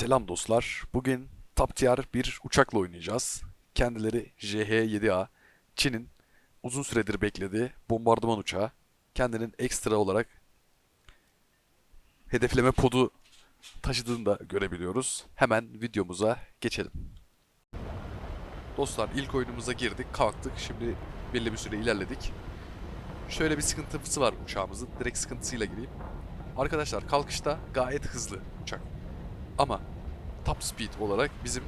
Selam dostlar. Bugün top bir uçakla oynayacağız. Kendileri JH-7A. Çin'in uzun süredir beklediği bombardıman uçağı. Kendinin ekstra olarak hedefleme podu taşıdığını da görebiliyoruz. Hemen videomuza geçelim. Dostlar ilk oyunumuza girdik, kalktık. Şimdi belli bir süre ilerledik. Şöyle bir sıkıntısı var uçağımızın. Direkt sıkıntısıyla gireyim. Arkadaşlar kalkışta gayet hızlı uçak. Ama top speed olarak bizim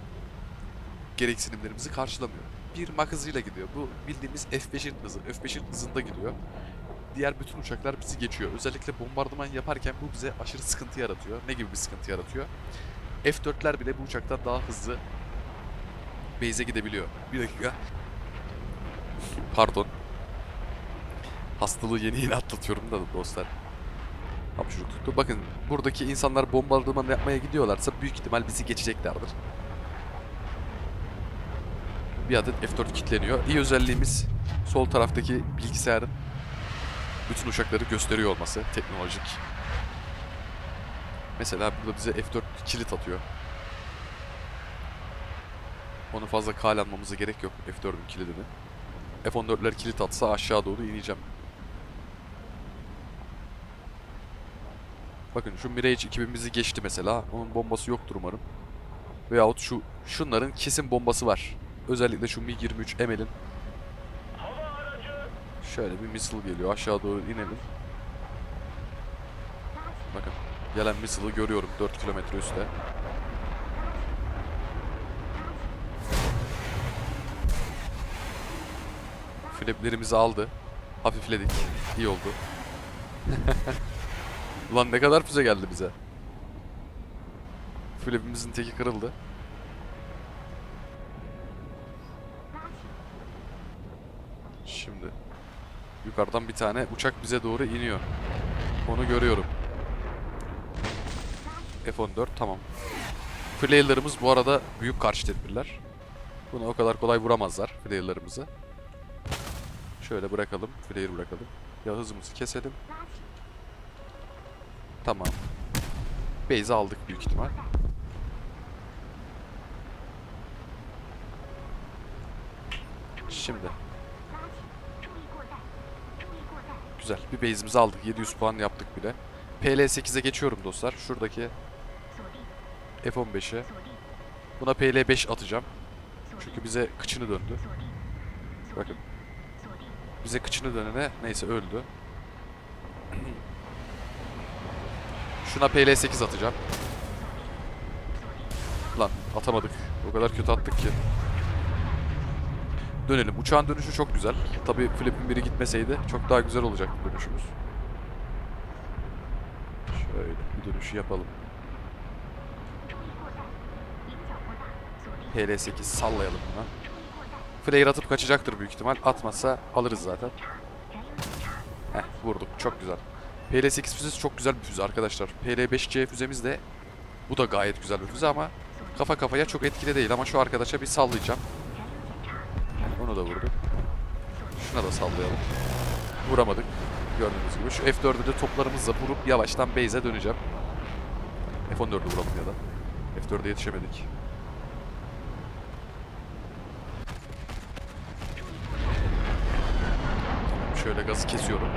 gereksinimlerimizi karşılamıyor. Bir Mach hızıyla gidiyor. Bu bildiğimiz F5'in hızı. F5'in hızında gidiyor. Diğer bütün uçaklar bizi geçiyor. Özellikle bombardıman yaparken bu bize aşırı sıkıntı yaratıyor. Ne gibi bir sıkıntı yaratıyor? F4'ler bile bu uçaktan daha hızlı base'e gidebiliyor. Bir dakika. Pardon. Hastalığı yeni yeni atlatıyorum da dostlar. Hapşuruk tuttu. Bakın buradaki insanlar bombardıman yapmaya gidiyorlarsa büyük ihtimal bizi geçeceklerdir. Bir adet F4 kilitleniyor. İyi özelliğimiz sol taraftaki bilgisayarın bütün uçakları gösteriyor olması. Teknolojik. Mesela burada bize F4 kilit atıyor. Onu fazla kale almamıza gerek yok F4'ün kilidini. F14'ler kilit atsa aşağı doğru ineceğim. Bakın şu Mirage 2000'imizi geçti mesela. Onun bombası yoktur umarım. Veyahut şu şunların kesin bombası var. Özellikle şu Mi-23 Emel'in Şöyle bir missile geliyor. Aşağı doğru inelim. Bakın. Gelen missile'ı görüyorum 4 kilometre üstte. Flaplerimizi aldı. Hafifledik. İyi oldu. Ulan ne kadar füze geldi bize. Flapimizin teki kırıldı. Şimdi yukarıdan bir tane uçak bize doğru iniyor. Onu görüyorum. F-14 tamam. Flayer'larımız bu arada büyük karşı tedbirler. Bunu o kadar kolay vuramazlar flayer'larımızı. Şöyle bırakalım. Flare bırakalım. Ya hızımızı keselim. Tamam. Base'i aldık büyük ihtimal. Şimdi. Güzel. Bir base'imizi aldık. 700 puan yaptık bile. PL8'e geçiyorum dostlar. Şuradaki F15'e. Buna PL5 atacağım. Çünkü bize kıçını döndü. Bakın. Bize kıçını dönene neyse öldü. Şuna PL8 atacağım. Lan atamadık. O kadar kötü attık ki. Dönelim. Uçağın dönüşü çok güzel. Tabii flap'in biri gitmeseydi çok daha güzel olacaktı dönüşümüz. Şöyle bir dönüşü yapalım. PL8 sallayalım buna. Flare atıp kaçacaktır büyük ihtimal. Atmazsa alırız zaten. Heh vurduk. Çok güzel. PL8 füzesi çok güzel bir füze arkadaşlar. PL5C füzemiz de bu da gayet güzel bir füze ama kafa kafaya çok etkili değil ama şu arkadaşa bir sallayacağım. Onu da vurdu. Şuna da sallayalım. Vuramadık. Gördüğünüz gibi. Şu F4'ü de toplarımızla vurup yavaştan base'e döneceğim. F14'ü vuralım ya da. F4'e yetişemedik. Şöyle gazı kesiyorum.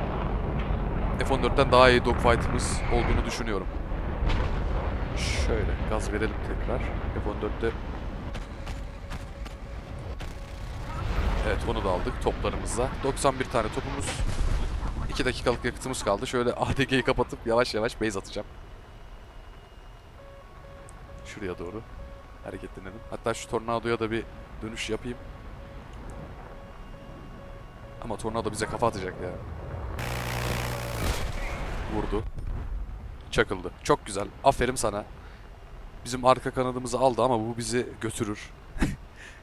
F14'ten daha iyi dogfight'ımız olduğunu düşünüyorum. Şöyle gaz verelim tekrar. F14'te Evet onu da aldık toplarımızla. 91 tane topumuz. 2 dakikalık yakıtımız kaldı. Şöyle ADG'yi kapatıp yavaş yavaş base atacağım. Şuraya doğru hareketlenelim. Hatta şu tornadoya da bir dönüş yapayım. Ama tornado bize kafa atacak ya. Vurdu. Çakıldı. Çok güzel. Aferin sana. Bizim arka kanadımızı aldı ama bu bizi götürür.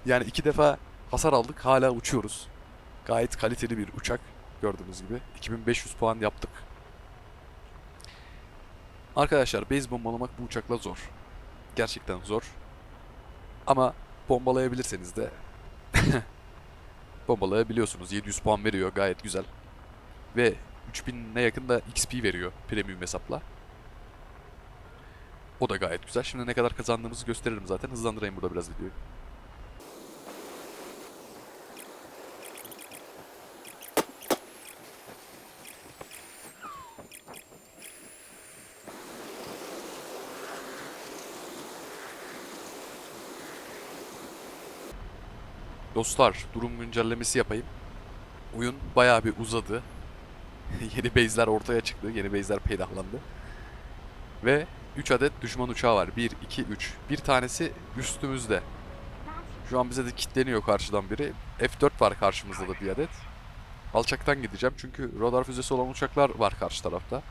yani iki defa hasar aldık. Hala uçuyoruz. Gayet kaliteli bir uçak. Gördüğünüz gibi. 2500 puan yaptık. Arkadaşlar base bombalamak bu uçakla zor. Gerçekten zor. Ama bombalayabilirseniz de bombalayabiliyorsunuz. 700 puan veriyor. Gayet güzel. Ve 3000'e yakın da XP veriyor premium hesapla. O da gayet güzel. Şimdi ne kadar kazandığımızı gösteririm zaten. Hızlandırayım burada biraz videoyu. Dostlar, durum güncellemesi yapayım. Oyun bayağı bir uzadı. yeni base'ler ortaya çıktı. Yeni base'ler peydahlandı. Ve 3 adet düşman uçağı var. 1, 2, 3. Bir tanesi üstümüzde. Şu an bize de kilitleniyor karşıdan biri. F4 var karşımızda da bir adet. Alçaktan gideceğim çünkü radar füzesi olan uçaklar var karşı tarafta.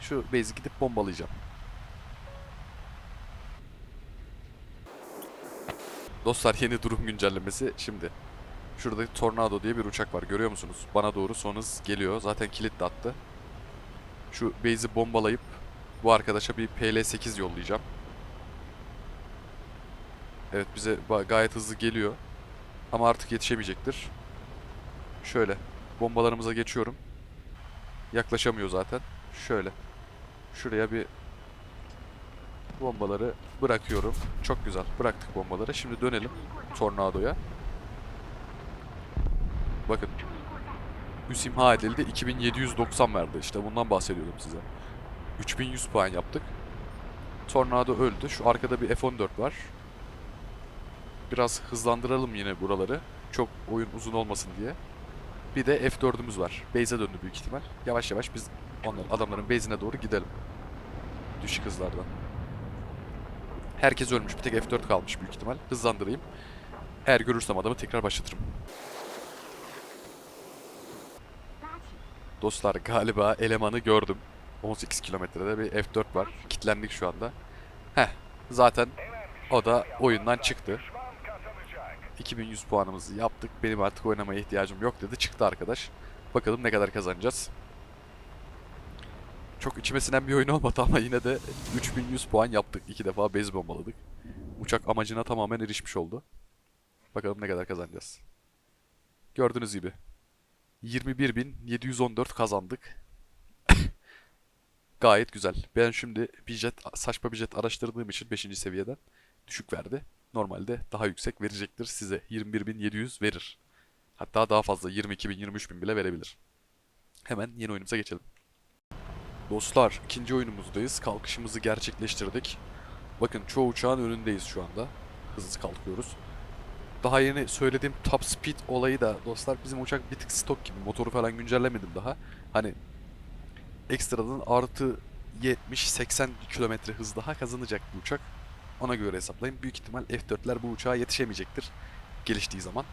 Şu base'i gidip bombalayacağım. Dostlar yeni durum güncellemesi şimdi. Şurada Tornado diye bir uçak var görüyor musunuz? Bana doğru son hız geliyor. Zaten kilit de attı. Şu base'i bombalayıp bu arkadaşa bir PL-8 yollayacağım. Evet bize gayet hızlı geliyor. Ama artık yetişemeyecektir. Şöyle bombalarımıza geçiyorum. Yaklaşamıyor zaten. Şöyle. Şuraya bir bombaları bırakıyorum. Çok güzel. Bıraktık bombaları. Şimdi dönelim Tornado'ya. Bakın. Üs imha edildi. 2790 verdi. İşte bundan bahsediyordum size. 3100 puan yaptık. Tornado öldü. Şu arkada bir F-14 var. Biraz hızlandıralım yine buraları. Çok oyun uzun olmasın diye. Bir de F4'ümüz var. Base'e döndü büyük ihtimal. Yavaş yavaş biz onların adamların base'ine doğru gidelim. Düşük hızlardan. Herkes ölmüş. Bir tek F4 kalmış büyük ihtimal. Hızlandırayım. Eğer görürsem adamı tekrar başlatırım. Dostlar galiba elemanı gördüm. 18 kilometrede bir F4 var. Kitlendik şu anda. Heh zaten o da oyundan çıktı. 2100 puanımızı yaptık. Benim artık oynamaya ihtiyacım yok dedi. Çıktı arkadaş. Bakalım ne kadar kazanacağız. Çok içime sinen bir oyun olmadı ama yine de 3100 puan yaptık. İki defa base bombaladık. Uçak amacına tamamen erişmiş oldu. Bakalım ne kadar kazanacağız. Gördüğünüz gibi 21.714 kazandık. Gayet güzel. Ben şimdi bir jet, saçma bir jet araştırdığım için 5. seviyeden düşük verdi. Normalde daha yüksek verecektir size. 21.700 verir. Hatta daha fazla 22.000, 23.000 bile verebilir. Hemen yeni oyunumuza geçelim. Dostlar ikinci oyunumuzdayız. Kalkışımızı gerçekleştirdik. Bakın çoğu uçağın önündeyiz şu anda. Hızlı kalkıyoruz. Daha yeni söylediğim top speed olayı da dostlar bizim uçak bir tık stok gibi. Motoru falan güncellemedim daha. Hani ekstradan artı 70-80 kilometre hız daha kazanacak bu uçak. Ona göre hesaplayın. Büyük ihtimal F4'ler bu uçağa yetişemeyecektir. Geliştiği zaman.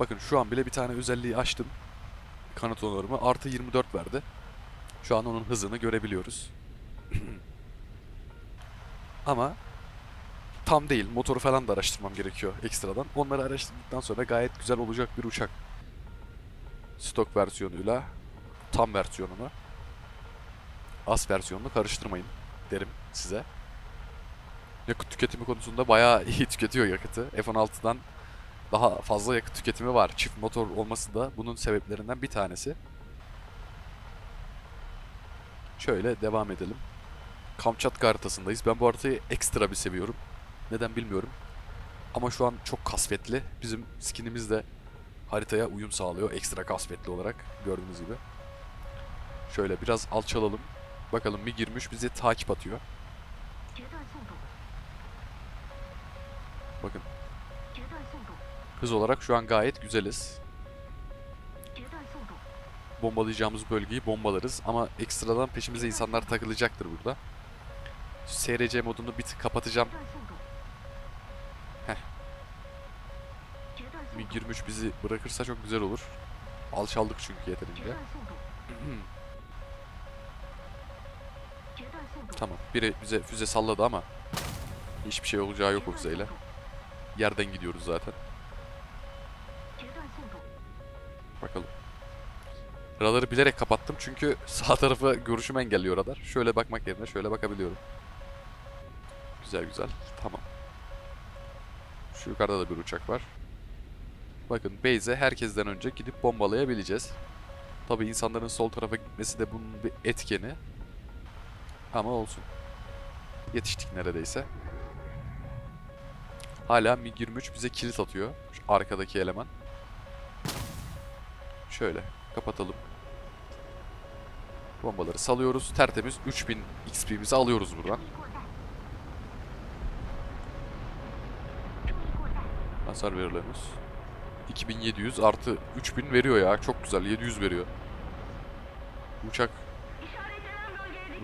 Bakın şu an bile bir tane özelliği açtım. Kanat onarımı artı 24 verdi. Şu an onun hızını görebiliyoruz. Ama tam değil. Motoru falan da araştırmam gerekiyor ekstradan. Onları araştırdıktan sonra gayet güzel olacak bir uçak. Stok versiyonuyla tam versiyonunu as versiyonunu karıştırmayın derim size. Yakıt tüketimi konusunda bayağı iyi tüketiyor yakıtı. F-16'dan daha fazla yakıt tüketimi var. Çift motor olması da bunun sebeplerinden bir tanesi. Şöyle devam edelim. Kamçatka haritasındayız. Ben bu haritayı ekstra bir seviyorum. Neden bilmiyorum. Ama şu an çok kasvetli. Bizim skinimiz de haritaya uyum sağlıyor. Ekstra kasvetli olarak gördüğünüz gibi. Şöyle biraz alçalalım. Bakalım mi girmiş bizi takip atıyor. Bakın hız olarak şu an gayet güzeliz. Bombalayacağımız bölgeyi bombalarız ama ekstradan peşimize insanlar takılacaktır burada. SRC modunu bir tık kapatacağım. Mi 23 bizi bırakırsa çok güzel olur. Alçaldık çünkü yeterince. Tamam. Biri bize füze salladı ama hiçbir şey olacağı yok o füzeyle. Yerden gidiyoruz zaten. Bakalım. Radarı bilerek kapattım çünkü sağ tarafı görüşümü engelliyor radar. Şöyle bakmak yerine şöyle bakabiliyorum. Güzel güzel. Tamam. Şu yukarıda da bir uçak var. Bakın base'e herkesten önce gidip bombalayabileceğiz. Tabii insanların sol tarafa gitmesi de bunun bir etkeni. Ama olsun. Yetiştik neredeyse. Hala MiG-23 bize kilit atıyor. Şu arkadaki eleman. Şöyle kapatalım. Bombaları salıyoruz. Tertemiz 3000 XP'mizi alıyoruz buradan. Hasar veriyorlarımız. 2700 artı 3000 veriyor ya. Çok güzel. 700 veriyor. Uçak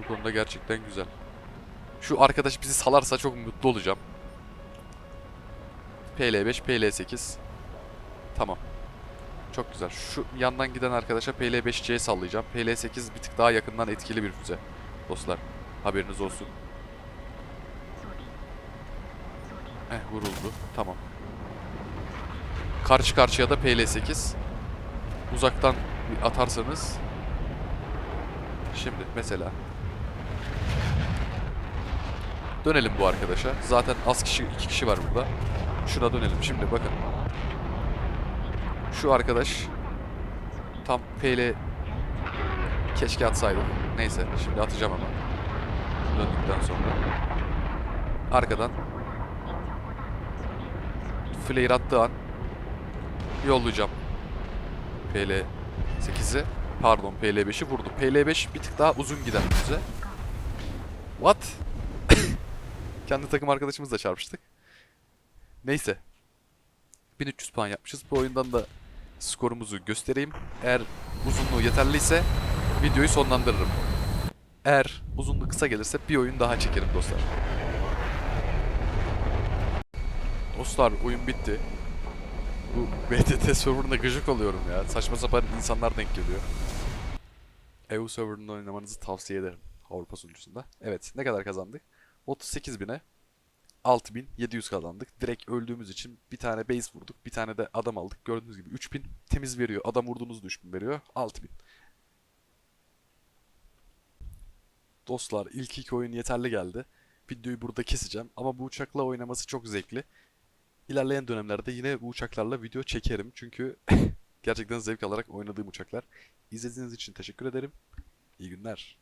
bu konuda gerçekten güzel. Şu arkadaş bizi salarsa çok mutlu olacağım. PL5, PL8. Tamam. Çok güzel. Şu yandan giden arkadaşa PL5C sallayacağım. PL8 bir tık daha yakından etkili bir füze. Dostlar. Haberiniz olsun. Eh vuruldu. Tamam. Karşı karşıya da PL8. Uzaktan bir atarsanız. Şimdi mesela. Dönelim bu arkadaşa. Zaten az kişi, iki kişi var burada. Şuna dönelim şimdi bakın. Şu arkadaş tam PL keşke atsaydım. Neyse şimdi atacağım ama. Döndükten sonra. Arkadan flare attığı an yollayacağım. PL 8'i pardon PL5'i vurdu. PL5 bir tık daha uzun giden bize. What? Kendi takım arkadaşımızla çarpıştık. Neyse. 1300 puan yapmışız. Bu oyundan da skorumuzu göstereyim. Eğer uzunluğu yeterliyse videoyu sonlandırırım. Eğer uzunluğu kısa gelirse bir oyun daha çekerim dostlar. Dostlar oyun bitti. Bu BTT serverında gıcık oluyorum ya. Saçma sapan insanlar denk geliyor. EU serverında oynamanızı tavsiye ederim. Avrupa sunucusunda. Evet ne kadar kazandık? 38 bine 6700 kazandık. Direkt öldüğümüz için bir tane base vurduk. Bir tane de adam aldık. Gördüğünüz gibi 3000 temiz veriyor. Adam vurduğunuzda 3000 veriyor. 6000. Dostlar ilk iki oyun yeterli geldi. Videoyu burada keseceğim. Ama bu uçakla oynaması çok zevkli. İlerleyen dönemlerde yine bu uçaklarla video çekerim. Çünkü gerçekten zevk alarak oynadığım uçaklar. İzlediğiniz için teşekkür ederim. İyi günler.